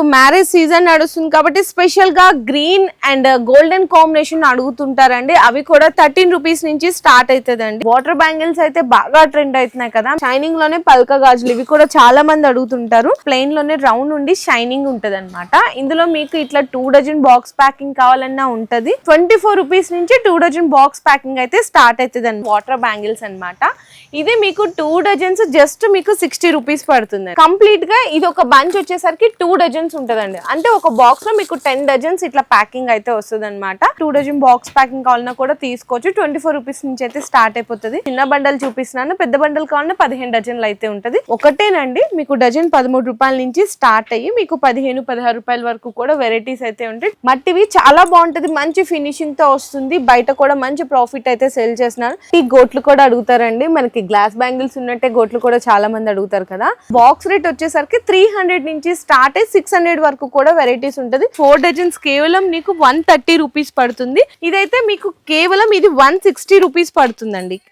Marriage season నడుస్తుంది కాబట్టి స్పెషల్గా గ్రీన్ అండ్ గోల్డెన్ కాంబినేషన్ అడుగుతుంటారండి. అవి కూడా థర్టీన్ రూపీస్ నుంచి స్టార్ట్ అవుతుందండి. వాటర్ బ్యాంగిల్స్ అయితే బాగా ట్రెండ్ అవుతున్నాయి కదా. షైనింగ్లోనే పల్క గాజులు ఇవి కూడా చాలా మంది అడుగుతుంటారు. ప్లెయిన్లోనే రౌండ్ ఉండి షైనింగ్ ఉంటది ఇందులో మీకు ఇట్లా టూ డజన్ బాక్స్ ప్యాకింగ్ కావాలన్నా ఉంటది. ట్వంటీ ఫోర్ రూపీస్ నుంచి టూ డజన్ బాక్స్ ప్యాకింగ్ అయితే స్టార్ట్ అవుతుంది అండి వాటర్ బ్యాంగిల్స్ అన్నమాట. ఇది మీకు టూ డజన్స్ జస్ట్ మీకు సిక్స్టీ రూపీస్ పడుతుంది. కంప్లీట్గా ఇది ఒక బంచ్ వచ్చేసరికి టూ డజన్ డజన్స్ ఉంటదండి. అంటే ఒక బాక్స్లో మీకు టెన్ డజన్స్ ఇట్లా ప్యాకింగ్ అయితే వస్తుంది అనమాట టూ డజన్ బాక్స్ ప్యాకింగ్ కావాలన్నా కూడా తీసుకోవచ్చు. ట్వంటీ ఫోర్ రూపీస్ నుంచి అయితే స్టార్ట్ అయిపోతుంది. చిన్న బండలు చూపిస్తున్నాను. పెద్ద బండలు కావాలన్నా పదిహేను డజన్లు అయితే ఉంటది. ఒకటేనండి మీకు డజన్ పదమూడు రూపాయల నుంచి స్టార్ట్ అయ్యి మీకు పదిహేను పదహారు రూపాయల వరకు కూడా వెరైటీస్ అయితే ఉంటాయి. మట్టివి చాలా బాగుంటది. మంచి ఫినిషింగ్తో వస్తుంది. బయట కూడా మంచి ప్రాఫిట్ అయితే సెల్ చేస్తున్నారు. ఈ గోట్లు కూడా అడుగుతారండి. మనకి గ్లాస్ బ్యాంగిల్స్ ఉన్నట్టే గోట్లు కూడా చాలా మంది అడుగుతారు కదా. బాక్స్ రేట్ వచ్చేసరికి త్రీ హండ్రెడ్ నుంచి స్టార్ట్ అయ్యి సిక్స్ హండ్రెడ్ వరకు కూడా వెరైటీస్ ఉంటుంది. ఫోర్ డజన్స్ కేవలం మీకు వన్ థర్టీ రూపీస్ పడుతుంది. ఇదైతే మీకు కేవలం ఇది వన్ సిక్స్టీ రూపీస్ పడుతుందండి.